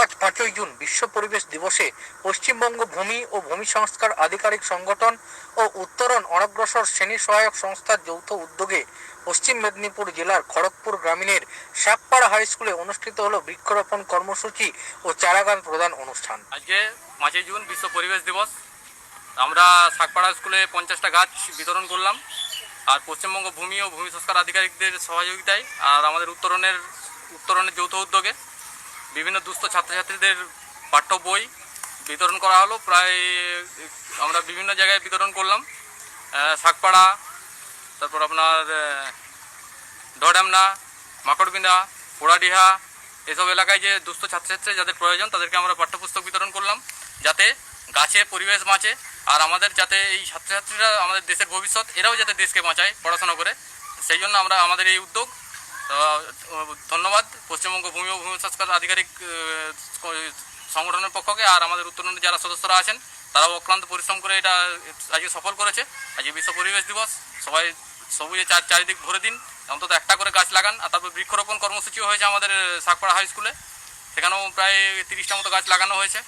আজ পাঁচই জুন বিশ্ব পরিবেশ দিবসে পশ্চিমবঙ্গ ভূমি ও ভূমি সংস্কার আধিকারিক সংগঠন ও উত্তরণ অনগ্রসর শ্রেণি সহায়ক সংস্থার যৌথ উদ্যোগে পশ্চিম মেদিনীপুর জেলার খড়গপুর গ্রামীণের শাকপাড়া হাই স্কুলে অনুষ্ঠিত হলো বৃক্ষরোপণ কর্মসূচি ও চারাগান প্রদান অনুষ্ঠান। আজকে পাঁচই জুন বিশ্ব পরিবেশ দিবস। আমরা শাকপাড়া স্কুলে পঞ্চাশটা গাছ বিতরণ করলাম। আর পশ্চিমবঙ্গ ভূমি ও ভূমি সংস্কার আধিকারিকদের সহযোগিতায় আর আমাদের উত্তরণের উত্তরণের যৌথ উদ্যোগে বিভিন্ন দুস্থ ছাত্রছাত্রীদের পাঠ্য বই বিতরণ করা হলো। প্রায়, আমরা বিভিন্ন জায়গায় বিতরণ করলাম। শাকপাড়া, তারপর আপনার ডডামনা মাকড়বিন্দা, পোড়াডিহা, এসব এলাকায় যে দুস্থ ছাত্রছাত্রী যাদের প্রয়োজন, তাদেরকে আমরা পাঠ্যপুস্তক বিতরণ করলাম। যাতে গাছে পরিবেশ বাঁচে আর আমাদের যাতে এই ছাত্রছাত্রীরা আমাদের দেশের ভবিষ্যৎ, এরাও যাতে দেশকে বাঁচায় পড়াশোনা করে। সেই জন্য আমরা, আমাদের এই উদ্যোগ ধন্যবাদ। পশ্চিমবঙ্গ ভূমি ও ভূমি সংস্কার আধিকারিক সংগঠনের পক্ষকে আর আমাদের উত্তরণের যারা সদস্যরা আছেন, তারাও অক্লান্ত পরিশ্রম করে এটা, আজকে সফল করেছে। আজকে বিশ্ব পরিবেশ দিবস। সবাই সবুজে চার, চারিদিক ভরে দিন। অন্তত একটা করে গাছ লাগান। আর তারপর বৃক্ষরোপণ কর্মসূচিও হয়েছে আমাদের শাকপাড়া হাই স্কুলে। সেখানেও প্রায় তিরিশটা মতো গাছ লাগানো হয়েছে।